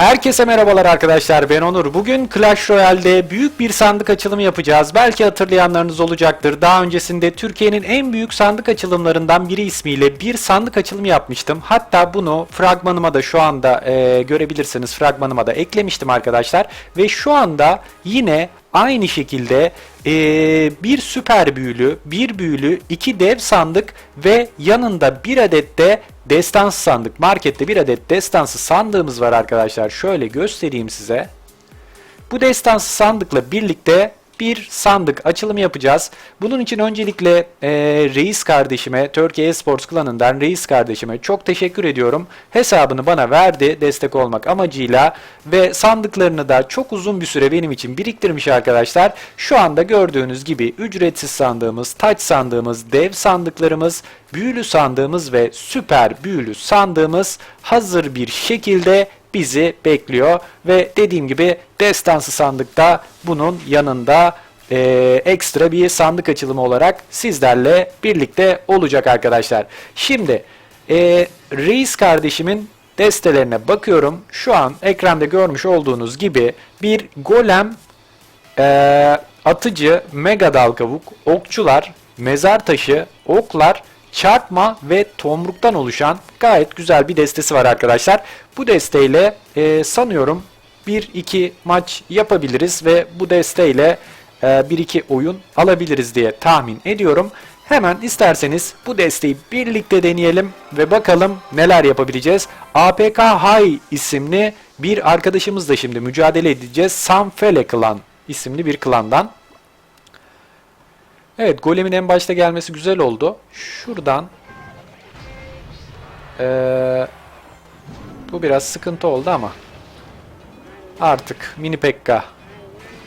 Herkese merhabalar arkadaşlar ben Onur. Bugün Clash Royale'de büyük bir sandık açılımı yapacağız. Belki hatırlayanlarınız olacaktır. Daha öncesinde Türkiye'nin en büyük sandık açılımlarından biri ismiyle bir sandık açılımı yapmıştım. Hatta bunu fragmanıma da şu anda e, görebilirsiniz. Fragmanıma da eklemiştim arkadaşlar. Ve şu anda yine aynı şekilde e, bir süper büyülü, bir büyülü, iki dev sandık ve yanında bir adet de destansı sandık. Markette bir adet destansı sandığımız var arkadaşlar. Şöyle göstereyim size. Bu destansı sandıkla birlikte bir sandık açılımı yapacağız. Bunun için öncelikle e, Reis kardeşime, Türkiye Esports klanından Reis kardeşime çok teşekkür ediyorum. Hesabını bana verdi destek olmak amacıyla ve sandıklarını da çok uzun bir süre benim için biriktirmiş arkadaşlar. Şu anda gördüğünüz gibi ücretsiz sandığımız, taç sandığımız, dev sandıklarımız, büyülü sandığımız ve süper büyülü sandığımız hazır bir şekilde bizi bekliyor ve dediğim gibi destansı sandıkta bunun yanında e, ekstra bir sandık açılımı olarak sizlerle birlikte olacak arkadaşlar. Şimdi e, Reis kardeşimin destelerine bakıyorum. Şu an ekranda görmüş olduğunuz gibi bir golem e, atıcı, mega dalgavuk, okçular, mezar taşı, oklar, çarpma ve tomruktan oluşan gayet güzel bir destesi var arkadaşlar. Bu desteyle e, sanıyorum 1-2 maç yapabiliriz ve bu desteyle e, 1-2 oyun alabiliriz diye tahmin ediyorum. Hemen isterseniz bu desteği birlikte deneyelim ve bakalım neler yapabileceğiz. APK High isimli bir arkadaşımızla şimdi mücadele edeceğiz. Sanfele Klan isimli bir klandan. Evet golemin en başta gelmesi güzel oldu. Şuradan ee, bu biraz sıkıntı oldu ama artık mini pekka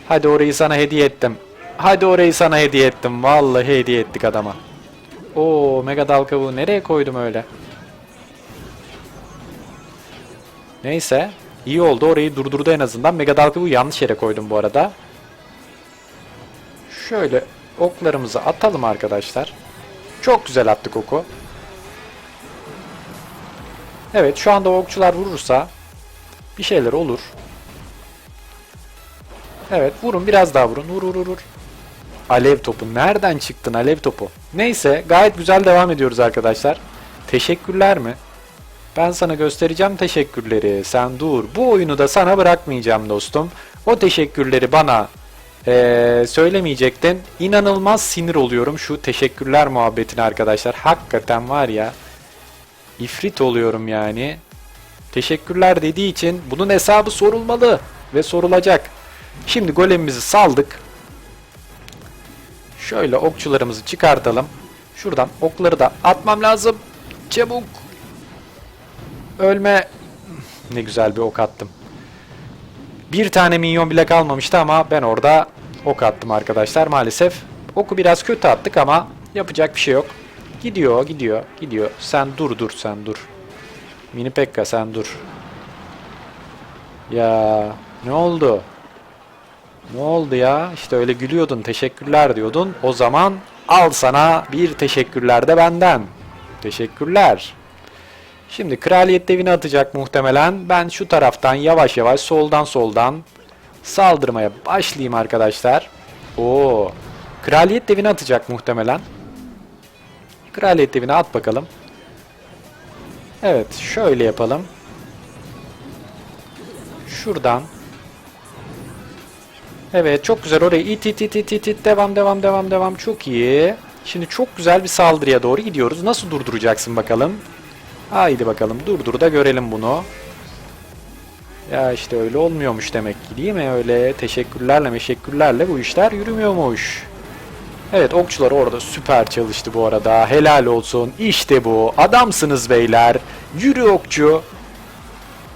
hadi orayı sana hediye ettim. Hadi orayı sana hediye ettim. Vallahi hediye ettik adama. Oo mega dal nereye koydum öyle? Neyse. iyi oldu orayı durdurdu en azından. Mega dal yanlış yere koydum bu arada. Şöyle oklarımızı atalım arkadaşlar. Çok güzel attık oku. Evet şu anda okçular vurursa bir şeyler olur. Evet vurun biraz daha vurun. Vur vur vur, vur. Alev topu. Nereden çıktın alev topu? Neyse gayet güzel devam ediyoruz arkadaşlar. Teşekkürler mi? Ben sana göstereceğim teşekkürleri. Sen dur. Bu oyunu da sana bırakmayacağım dostum. O teşekkürleri bana ee, söylemeyecektin. İnanılmaz sinir oluyorum şu teşekkürler muhabbetine arkadaşlar. Hakikaten var ya. İfrit oluyorum yani. Teşekkürler dediği için bunun hesabı sorulmalı ve sorulacak. Şimdi golemimizi saldık. Şöyle okçularımızı çıkartalım. Şuradan okları da atmam lazım. Çabuk. Ölme. Ne güzel bir ok attım. Bir tane minyon bile kalmamıştı ama ben orada ok attım arkadaşlar maalesef. Oku biraz kötü attık ama yapacak bir şey yok. Gidiyor, gidiyor, gidiyor. Sen dur dur, sen dur. Mini Pekka sen dur. Ya ne oldu? Ne oldu ya? İşte öyle gülüyordun, teşekkürler diyordun. O zaman al sana bir teşekkürler de benden. Teşekkürler. Şimdi kraliyet devini atacak muhtemelen. Ben şu taraftan yavaş yavaş soldan soldan saldırmaya başlayayım arkadaşlar. Oo. Kraliyet devini atacak muhtemelen. Kraliyet devini at bakalım. Evet şöyle yapalım. Şuradan. Evet çok güzel orayı it it it it it it devam devam devam devam çok iyi. Şimdi çok güzel bir saldırıya doğru gidiyoruz. Nasıl durduracaksın bakalım? Haydi bakalım durdur da görelim bunu. Ya işte öyle olmuyormuş demek ki değil mi? Öyle teşekkürlerle meşekkürlerle bu işler yürümüyormuş. Evet okçular orada süper çalıştı bu arada. Helal olsun. İşte bu. Adamsınız beyler. Yürü okçu.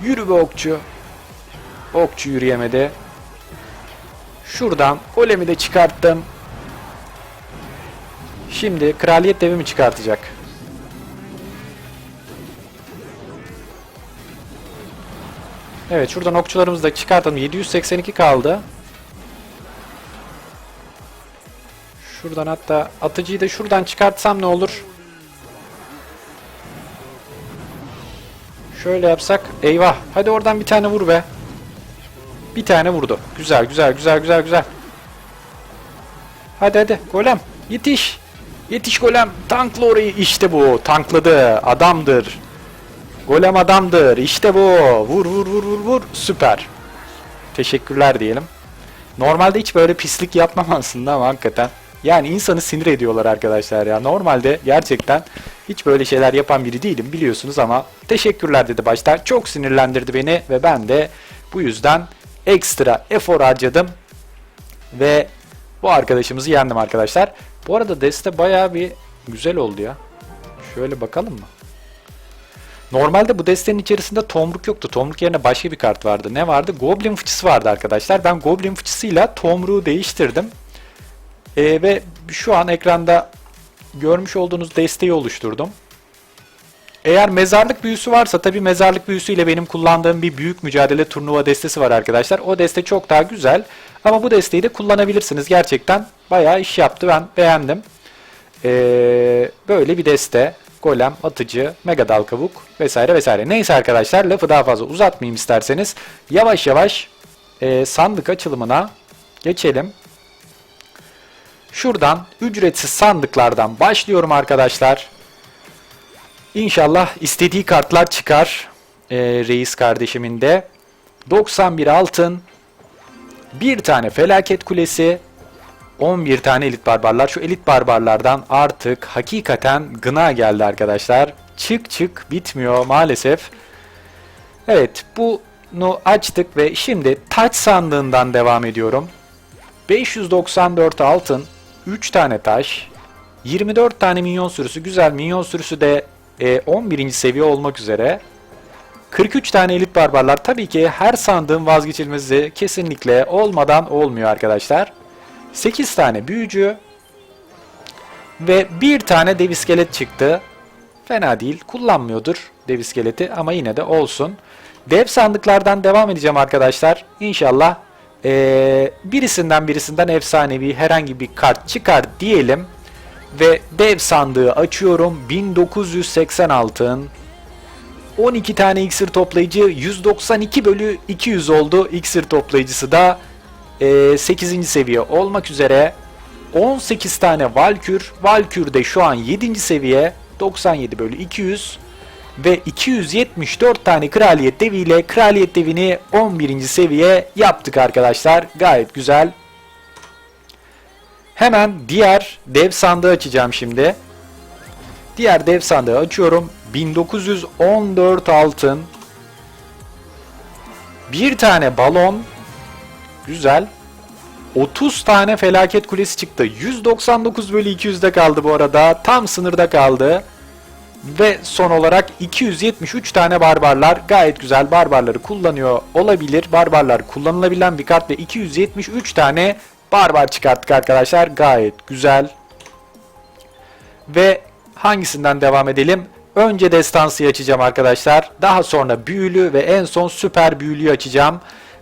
Yürü be okçu. Okçu yürüyemedi. Şuradan golemi de çıkarttım. Şimdi kraliyet devi mi çıkartacak? Evet şuradan okçularımızı da çıkartalım. 782 kaldı. Şuradan hatta atıcıyı da şuradan çıkartsam ne olur? Şöyle yapsak. Eyvah. Hadi oradan bir tane vur be. Bir tane vurdu. Güzel güzel güzel güzel güzel. Hadi hadi golem yetiş. Yetiş golem. Tankla orayı. İşte bu. Tankladı. Adamdır. Golem adamdır. İşte bu. Vur vur vur vur vur. Süper. Teşekkürler diyelim. Normalde hiç böyle pislik yapmam aslında ama hakikaten. Yani insanı sinir ediyorlar arkadaşlar ya. Normalde gerçekten hiç böyle şeyler yapan biri değilim biliyorsunuz ama teşekkürler dedi başta. Çok sinirlendirdi beni ve ben de bu yüzden ekstra efor harcadım ve bu arkadaşımızı yendim arkadaşlar. Bu arada deste bayağı bir güzel oldu ya. Şöyle bakalım mı? Normalde bu destenin içerisinde tomruk yoktu. Tomruk yerine başka bir kart vardı. Ne vardı? Goblin fıçısı vardı arkadaşlar. Ben Goblin fıçısıyla tomruğu değiştirdim. Ee, ve şu an ekranda görmüş olduğunuz desteği oluşturdum. Eğer mezarlık büyüsü varsa tabi mezarlık büyüsüyle benim kullandığım bir büyük mücadele turnuva destesi var arkadaşlar. O deste çok daha güzel. Ama bu desteği de kullanabilirsiniz. Gerçekten bayağı iş yaptı. Ben beğendim. Ee, böyle bir deste. Golem, atıcı, mega dal kabuk vesaire vesaire. Neyse arkadaşlar lafı daha fazla uzatmayayım isterseniz. Yavaş yavaş e, sandık açılımına geçelim. Şuradan ücretsiz sandıklardan başlıyorum arkadaşlar. İnşallah istediği kartlar çıkar. e, reis kardeşimin de. 91 altın. Bir tane felaket kulesi. 11 tane elit barbarlar. Şu elit barbarlardan artık hakikaten gına geldi arkadaşlar. Çık çık bitmiyor maalesef. Evet bunu açtık ve şimdi taç sandığından devam ediyorum. 594 altın, 3 tane taş, 24 tane minyon sürüsü. Güzel minyon sürüsü de e, 11. seviye olmak üzere. 43 tane elit barbarlar. Tabii ki her sandığın vazgeçilmezi kesinlikle olmadan olmuyor arkadaşlar. 8 tane büyücü ve bir tane dev iskelet çıktı. Fena değil. Kullanmıyordur dev iskeleti ama yine de olsun. Dev sandıklardan devam edeceğim arkadaşlar. İnşallah ee, birisinden birisinden efsanevi herhangi bir kart çıkar diyelim. Ve dev sandığı açıyorum. 1980 altın. 12 tane iksir toplayıcı 192 bölü 200 oldu. İksir toplayıcısı da 8. seviye olmak üzere. 18 tane Valkür. Valkür de şu an 7. seviye. 97 bölü 200 ve 274 tane kraliyet deviyle kraliyet devini 11. seviye yaptık arkadaşlar. Gayet güzel. Hemen diğer dev sandığı açacağım şimdi. Diğer dev sandığı açıyorum. 1914 altın. Bir tane balon. Güzel. 30 tane felaket kulesi çıktı. 199 bölü 200'de kaldı bu arada. Tam sınırda kaldı. Ve son olarak 273 tane barbarlar. Gayet güzel barbarları kullanıyor olabilir. Barbarlar kullanılabilen bir kart ve 273 tane barbar çıkarttık arkadaşlar. Gayet güzel. Ve hangisinden devam edelim? Önce destansıyı açacağım arkadaşlar. Daha sonra büyülü ve en son süper büyülüyü açacağım.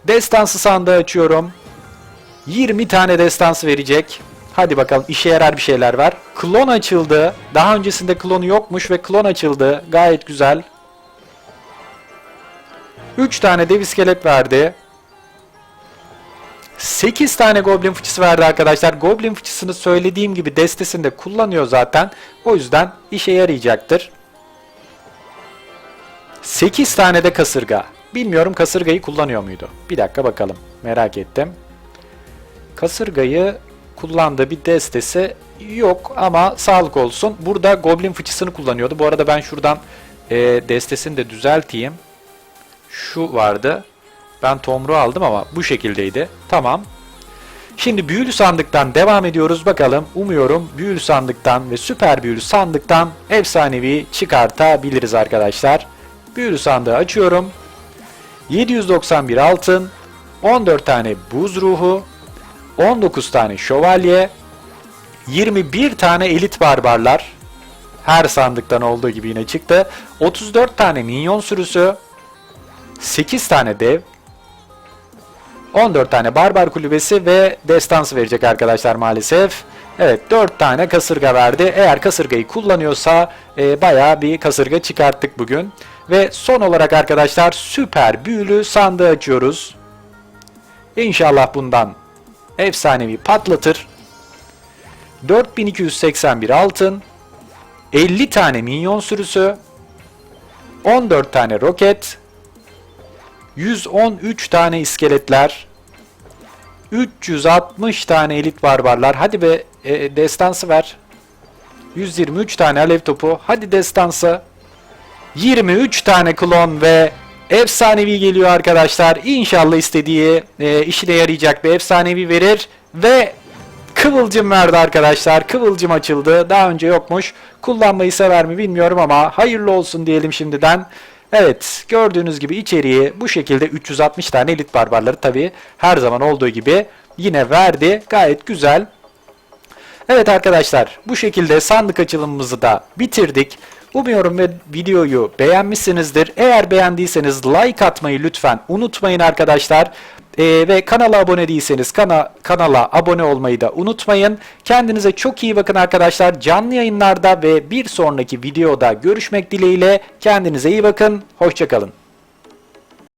Destansı sandığı açıyorum. 20 tane destansı verecek. Hadi bakalım işe yarar bir şeyler var. Klon açıldı. Daha öncesinde klonu yokmuş ve klon açıldı. Gayet güzel. 3 tane dev iskelet verdi. 8 tane goblin fıçısı verdi arkadaşlar. Goblin fıçısını söylediğim gibi destesinde kullanıyor zaten. O yüzden işe yarayacaktır. 8 tane de kasırga. Bilmiyorum kasırgayı kullanıyor muydu? Bir dakika bakalım. Merak ettim. Kasırgayı kullandığı bir destesi yok ama sağlık olsun. Burada Goblin fıçısını kullanıyordu. Bu arada ben şuradan e, destesini de düzelteyim. Şu vardı. Ben Tomru aldım ama bu şekildeydi. Tamam. Şimdi büyülü sandıktan devam ediyoruz. Bakalım umuyorum büyülü sandıktan ve süper büyülü sandıktan efsanevi çıkartabiliriz arkadaşlar. Büyülü sandığı açıyorum. 791 altın, 14 tane buz ruhu, 19 tane şövalye, 21 tane elit barbarlar. Her sandıktan olduğu gibi yine çıktı. 34 tane minyon sürüsü, 8 tane dev, 14 tane barbar kulübesi ve destansı verecek arkadaşlar maalesef. Evet 4 tane kasırga verdi. Eğer kasırgayı kullanıyorsa e, bayağı bir kasırga çıkarttık bugün. Ve son olarak arkadaşlar süper büyülü sandığı açıyoruz. İnşallah bundan efsanevi patlatır. 4281 altın, 50 tane minyon sürüsü, 14 tane roket, 113 tane iskeletler, 360 tane elit barbarlar. Hadi be e, destansı ver. 123 tane alev topu. Hadi destansı. 23 tane klon ve efsanevi geliyor arkadaşlar. İnşallah istediği e, işine yarayacak bir efsanevi verir ve kıvılcım verdi arkadaşlar. Kıvılcım açıldı. Daha önce yokmuş. Kullanmayı sever mi bilmiyorum ama hayırlı olsun diyelim şimdiden. Evet gördüğünüz gibi içeriği bu şekilde 360 tane elit barbarları tabi her zaman olduğu gibi yine verdi. Gayet güzel. Evet arkadaşlar bu şekilde sandık açılımımızı da bitirdik. Umuyorum ve videoyu beğenmişsinizdir. Eğer beğendiyseniz like atmayı lütfen unutmayın arkadaşlar. Ee, ve kanala abone değilseniz kana, kanala abone olmayı da unutmayın. Kendinize çok iyi bakın arkadaşlar. Canlı yayınlarda ve bir sonraki videoda görüşmek dileğiyle. Kendinize iyi bakın. Hoşçakalın.